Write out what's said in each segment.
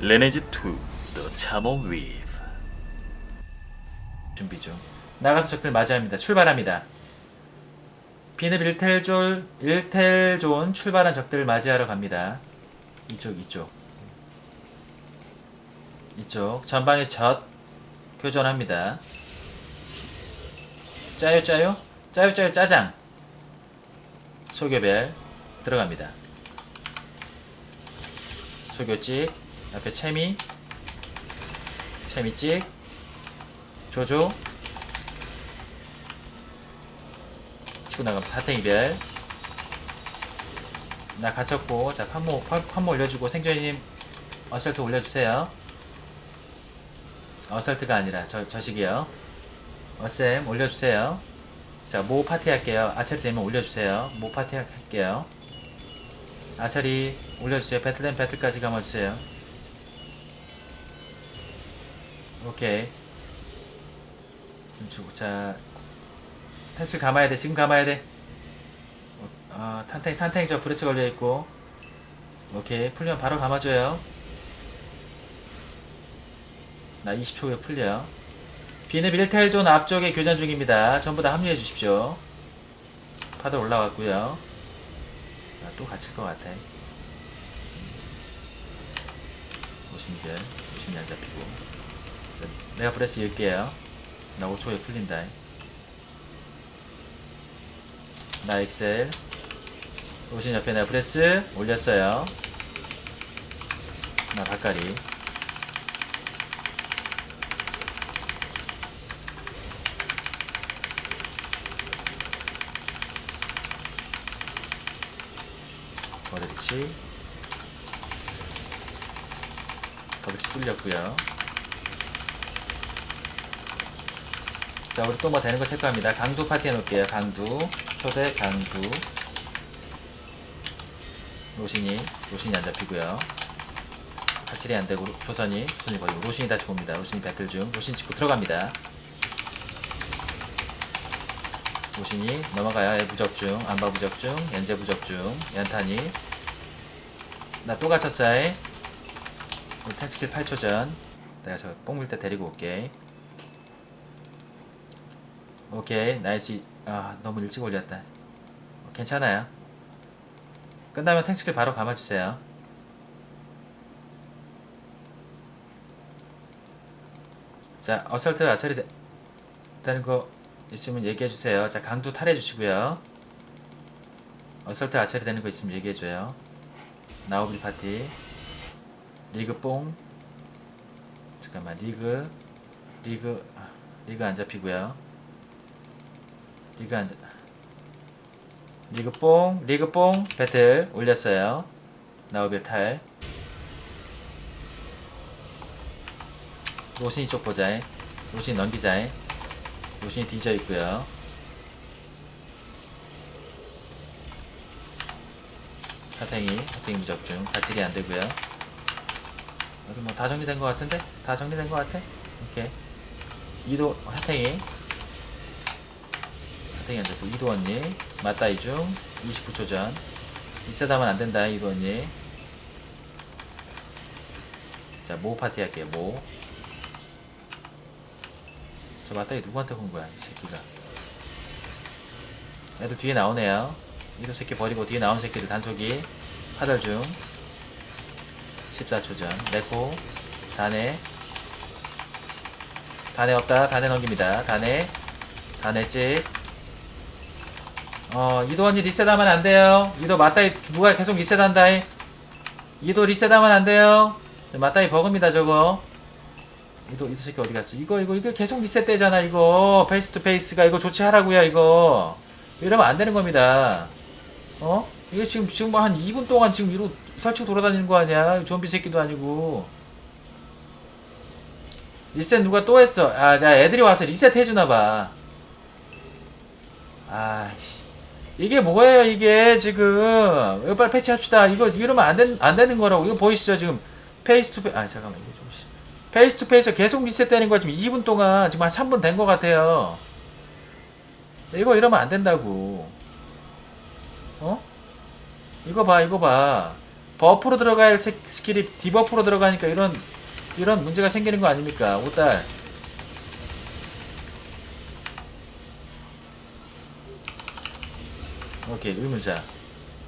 레네즈 2 The Chamon Weave 준비 중. 나가서 적들 맞이합니다. 출발합니다. 비늪 일텔졸 일텔존 출발한 적들을 맞이하러 갑니다. 이쪽 이쪽 이쪽 전방에 젖 교전합니다. 짜요 짜요 짜요 짜요 짜장 소교별 들어갑니다. 소교찍 앞에 채미. 채미찍. 조조. 치고 나가면 사탱 이별. 나 갇혔고 자 판모 판- 판모 올려주고 생존님 어설트 올려주세요. 어설트가 아니라 저, 저식이요. 어쌤 올려주세요. 자 모 파티 할게요. 아처리 되면 올려주세요. 모 파티 할- 할게요. 아처리 올려주세요. 배틀 된 배틀까지 감아주세요 오케이. 좀 주고. 자 펜슬 감아야 돼. 지금 감아야 돼. 어, 아 탄탱 탄탱 저 브레스 걸려 있고. 오케이. 풀리면 바로 감아줘요. 나 20초 후에 풀려. 비는 밀텔존 앞쪽에 교전 중입니다. 전부 다 합류해 주십시오. 파도 올라왔고요. 아, 또 갇힐 것 같아. 오신들 오신이 안 잡히고. 자, 내가 브레스 읽게요. 나 5초에 풀린다. 나 엑셀. 오신 옆에 내가 브레스 올렸어요. 나 바까리 어드리치 어드리치 뚫렸고요 자 우리 또 뭐 되는 거 체크합니다. 강두 파티 해놓을게요. 강두. 초대 강두. 로신이 로신이 안 잡히고요. 사실이 안 되고 조선이 조선이 버리고. 로신이 다시 봅니다. 로신이 배틀 중. 로신 찍고 들어갑니다. 로신이 넘어가요. 예, 부적 중 안바 부적 중 연재 부적 중 연탄이. 나 또 갇혔어요. 텐스킬 8초 전. 내가 저 뽕물 때 데리고 올게 오케이 나이스. 아 너무 일찍 올렸다. 어, 괜찮아요. 끝나면 탱스킬 바로 감아주세요. 자 어설트 아처리 되, 되는 거 있으면 얘기해주세요. 자 강도 탈해주시고요. 어설트 아처리 되는 거 있으면 얘기해줘요. 나우비 파티. 리그 뽕. 잠깐만 리그 리그 아, 리그 안 잡히고요 리그 안 잡- 리그 뽕 리그 뽕. 배틀 올렸어요. 나우빌 탈. 로신이 쪽 보자 로신 넘기자 로신이 뒤져 있고요. 사탱이 사탱이 무적중. 가칠이 안 되고요. 여기 뭐 다 정리된 것 같은데? 다 정리된 것 같아? 오케이. 이도 사탱이 사탱이 안 잡고 이도 언니 맞다이 중 29초 전. 이세다면 안 된다 이도 언니 자모 파티 할게요 모. 저 맞다이 누구한테 건 거야 이 새끼가? 애들 뒤에 나오네요. 이도 새끼 버리고 뒤에 나온 새끼들 단속이. 파절 중. 14초 전. 네코. 단에. 단에 없다. 단에 넘깁니다. 단에. 단에 찍 어, 이도 언니 리셋하면 안 돼요. 이도 맞다이 누가 계속 리셋한다. 이도 리셋하면 안 돼요. 맞다이 버그입니다, 저거. 이도 이도 새끼 어디 갔어? 이거 이거 이거 계속 리셋되잖아, 이거. 페이스 투 페이스가 이거 조치하라고요, 이거. 이러면 안 되는 겁니다. 어? 이거 지금 지금 뭐 한 2분 동안 지금 이로 설치고 돌아다니는 거 아니야? 좀비 새끼도 아니고. 리셋 누가 또 했어? 아, 자, 애들이 와서 리셋 해주나 봐. 아이씨. 이게 뭐예요 이게 지금 이거 빨리 패치합시다 이거 이러면 안, 된, 안 되는 거라고 이거 보이시죠 지금 페이스 투 페이스 아 잠깐만 이거 좀 씨. 페이스 투 페이스 계속 리셋되는 거 지금 2분 동안 지금 한 3분 된 거 같아요 이거 이러면 안 된다고 어? 이거 봐 이거 봐 버프로 스- 스킬이 디버프로 들어가니까 이런 이런 문제가 생기는 거 아닙니까? 오딸. 오케이 의문사.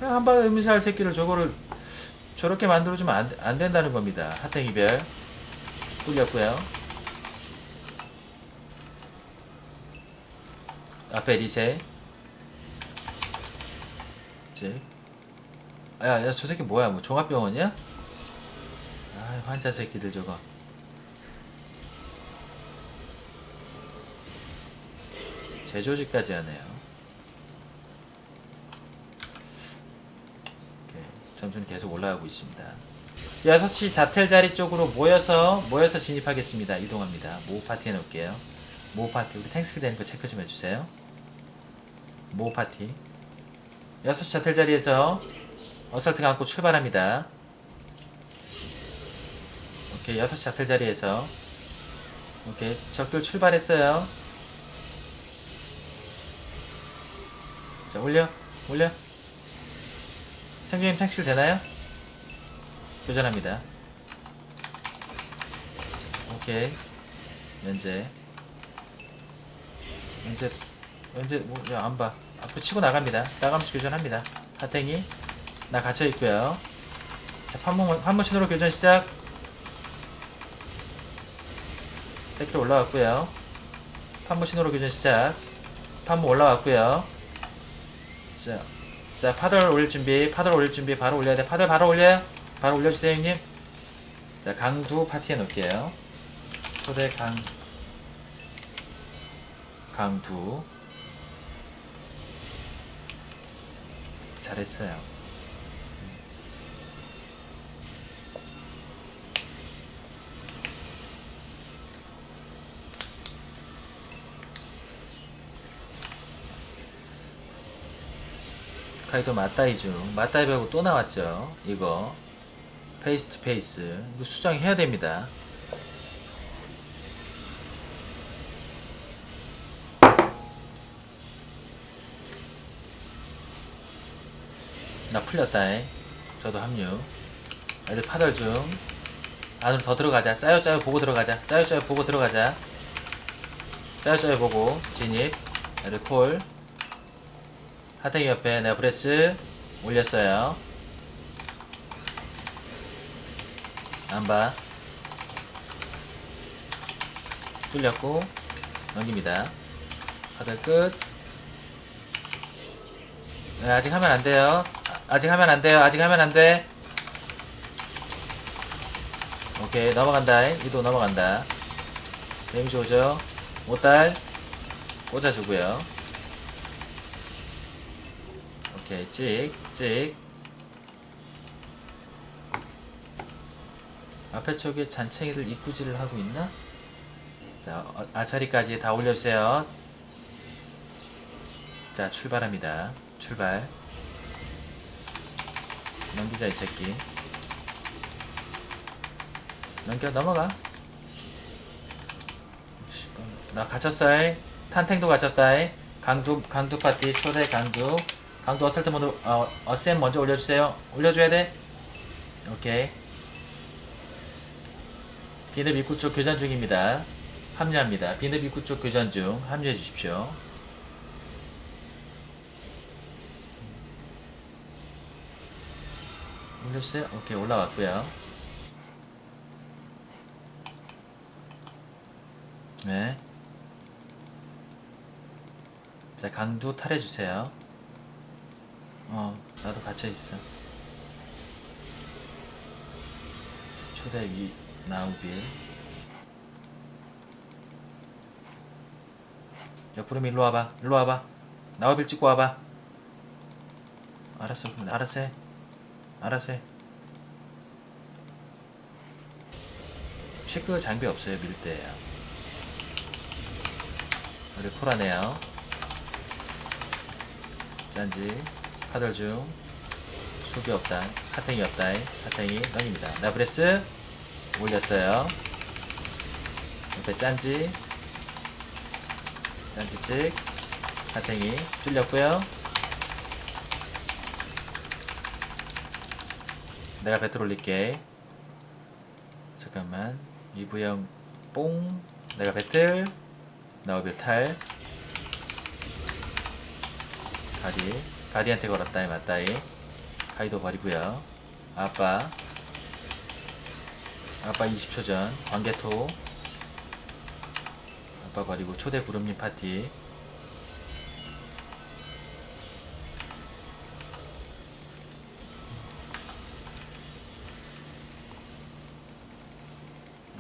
한방 의문사 할 새끼를 저거를 저렇게 만들어주면 안, 안 된다는 겁니다. 하탱 이별 뚫렸고요. 앞에 리세. 이제 야, 야, 저 새끼 뭐야? 뭐 종합병원이야? 아, 환자 새끼들 저거. 제조지까지 하네요. 오케이. 점수는 계속 올라가고 있습니다. 6시 자텔 자리 쪽으로 모여서 모여서 진입하겠습니다. 이동합니다. 모 파티 해놓을게요. 모 파티 우리 탱스크 되는 거 체크 좀 해주세요. 모 파티 6시 자텔 자리에서 어설트 감고 출발합니다. 오케이 6시 자텔 자리에서 오케이 적들 출발했어요. 자 올려 올려 생존님 탱스킬 되나요? 교전합니다. 오케이 연재 연재 연재 뭐야 안 봐. 앞으로 치고 나갑니다. 나가면서 교전합니다. 하탱이 나 갇혀 있고요. 자 판문 판문 신호로 교전 시작. 세키로 올라왔고요. 판문 신호로 교전 시작. 판문 올라왔고요. 자, 자 파들 올릴 준비, 파들 올릴 준비 바로 올려야 돼. 파들 바로 올려요. 바로 올려주세요, 형님. 자 강두 파티에 놓을게요. 초대 강 강두 잘했어요. 카이도 맞다이 중 맞다이 배우고 또 나왔죠. 이거 페이스 투 페이스 이거 수정해야 됩니다. 나 풀렸다잉. 저도 합류. 애들 파덜 중. 안으로 더 들어가자. 짜요 짜요 보고 들어가자. 짜요 짜요 보고 들어가자. 짜요 짜요 보고 진입. 애들 콜. 하탱이 옆에 내가 브레스 올렸어요. 안 봐. 뚫렸고 넘깁니다. 다들 끝. 네, 아직 하면 안 돼요. 아, 아직 하면 안 돼요. 아직 하면 안 돼. 오케이 넘어간다. 이도 넘어간다. 데미지 오죠. 5달 꽂아주고요. 오케이 찍, 찍. 앞에 쪽에 잔챙이들 입구질을 하고 있나? 자, 어, 아차리까지 다 올려주세요. 자, 출발합니다. 출발. 넘기자, 이 새끼. 넘겨, 넘어가. 씨, 나 갇혔어. 탄탱도 갇혔다. 강두, 강두 파티, 초대 강두. 강도 어설트 모드 어, 어셈 먼저 올려주세요. 올려줘야 돼. 오케이. 비늪 입구 쪽 교전 중입니다. 합류합니다. 비늪 입구 쪽 교전 중 합류해 주십시오. 올려주세요. 오케이 올라왔고요. 네. 자 강두 탈해 주세요. 어, 나도 갇혀 있어. 초대 위 나우빌. 옆으로 일로 와봐. 일로 와봐. 나우빌 찍고 와봐. 알았어. 알았어 해. 알았어 해. 시크 장비 없어요. 밀 때야. 우리 콜하네요. 짠지. 파들 중 속이 없다 하탱이 없다 하탱이 넘깁니다 나브레스 올렸어요 옆에 짠지 짠지 찍 하탱이 뚫렸고요 내가 배틀 올릴게. 잠깐만. 이부영 뽕. 내가 배틀. 나오빌 탈. 가디. 가디한테 걸었다. 이 맞다이. 가이도 버리고요. 아빠. 아빠 20초 전. 광개토. 아빠 버리고 초대 구름님 파티.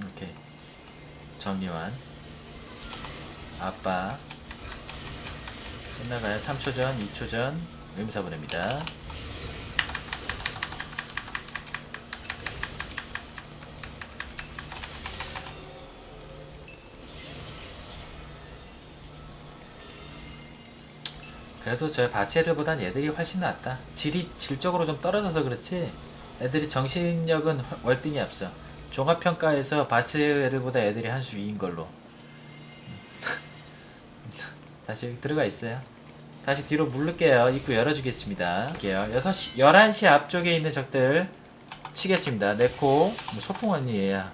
오케이. 정리완. 아빠. 끝나가요. 3초 전, 2초 전. 의무사 보냅니다. 그래도 저 바치 애들보단 얘들이 훨씬 낫다. 질이 질적으로 좀 떨어져서 그렇지. 애들이 정신력은 훨- 월등히 앞서. 종합평가에서 바치 애들보다 애들이 한 수 위인 걸로. 다시 들어가 있어요. 다시 뒤로 물를게요. 입구 열어주겠습니다. 할게요. 6시, 11시 앞쪽에 있는 적들 치겠습니다. 네코. 뭐 소풍 언니 얘야.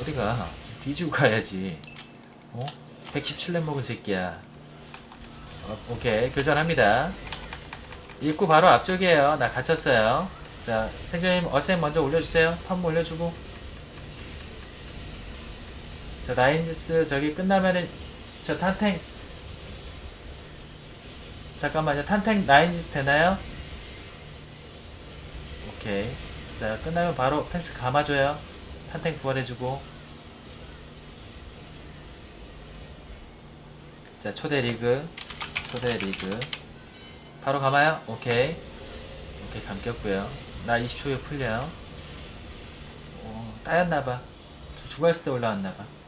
어디가? 뒤지고 가야지. 어? 117렙 먹은 새끼야. 어, 오케이. 교전합니다. 입구 바로 앞쪽이에요. 나 갇혔어요. 자, 생존님 어셈 먼저 올려주세요. 펌 올려주고. 자, 나인지스 저기 끝나면은 저 탄탱 잠깐만요. 탄탱 나인지스 되나요? 오케이. 자, 끝나면 바로 탱스 감아줘요. 탄탱 부활해주고. 자, 초대 리그. 초대 리그. 바로 감아요. 오케이. 오케이, 감겼고요. 나 20초 후에 풀려요. 오, 따였나봐. 저 죽어있을 때 올라왔나봐.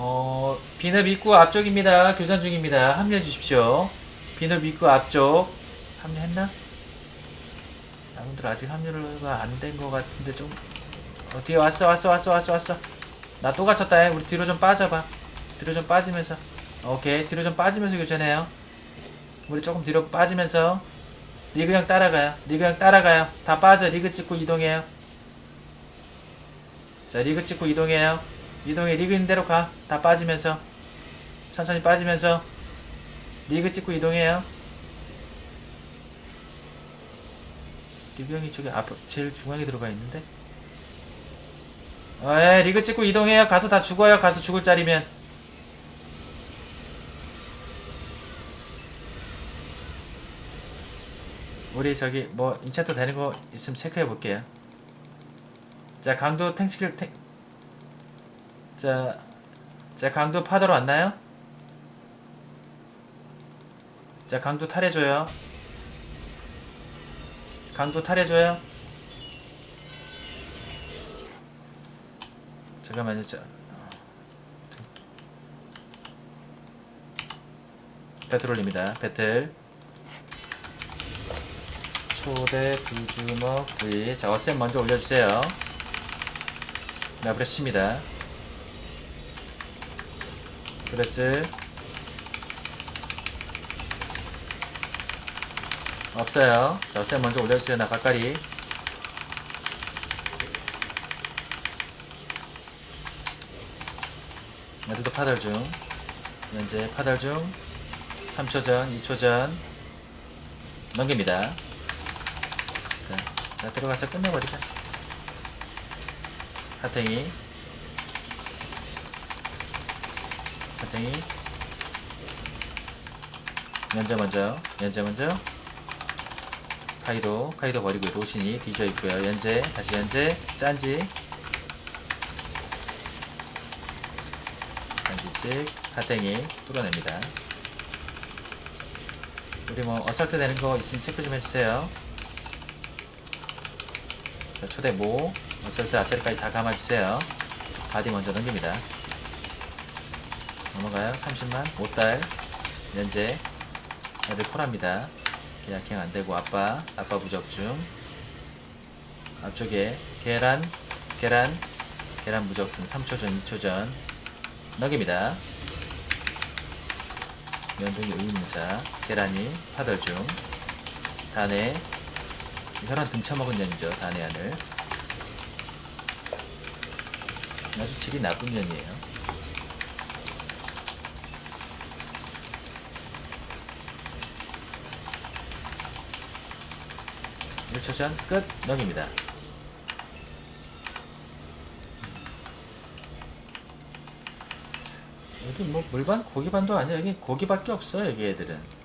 어, 비늘 입구 앞쪽입니다. 교전 중입니다. 합류해 주십시오. 비늘 입구 앞쪽. 합류했나? 여러분들 아직 합류가 안 된 것 같은데 좀 어, 뒤에 왔어 왔어 왔어 왔어 왔어 나 또 갇혔다 해. 우리 뒤로 좀 빠져봐 뒤로 좀 빠지면서 오케이 뒤로 좀 빠지면서 교전해요 우리 조금 뒤로 빠지면서 리그 형 따라가요 리그 형 따라가요 다 빠져 리그 찍고 이동해요 자 리그 찍고 이동해요 이동해 리그 있는 대로 가 다 빠지면서 천천히 빠지면서 리그 찍고 이동해요 형이 쪽에 앞 제일 중앙에 들어가 있는데 어, 예, 리그 찍고 이동해요. 가서 다 죽어요. 가서 죽을 자리면. 우리 저기 뭐 인챈트 되는 거 있으면 체크해 볼게요. 자, 강도 탱스킬 탱. 자, 자 강도 파도로 왔나요? 자, 강도 탈해줘요. 강도 탈해줘요. 잠깐만요. 저 배틀 올립니다. 배틀 초대 불주먹 V 자 어셈 먼저 올려주세요. 나 브레스입니다. 브레스 없어요. 자 어셈 먼저 올려주세요. 나 가까리 애들도 파달 중. 현재 파달 중. 3초 전 2초 전. 넘깁니다. 자, 자 들어가서 끝내버리자. 하탱이 하탱이 연재 먼저 연재 먼저 카이도 카이도 버리고 로신이 뒤져 있고요 연재 다시 연재 짠지 단지찍 하탱이 뚫어냅니다. 우리 뭐 어설트 되는 거 있으면 체크 좀 해주세요. 자, 초대 모 어설트 아체리까지 다 감아주세요. 바디 먼저 넘깁니다. 넘어가요. 30만 5달 연재 애들 콜합니다. 계약행 안되고 아빠 아빠 부적 중 앞쪽에 계란 계란 계란 무적 중 3초 전 2초 전 넉입니다. 면동이 의문사, 계란이 파덜 중, 단에 혈안 등쳐먹은 년이죠. 단의 안을 아주 질이 나쁜 년이에요. 1초 전 끝, 넉입니다. 여기 뭐 물반 고기반도 아니야 여기 고기밖에 없어 여기 애들은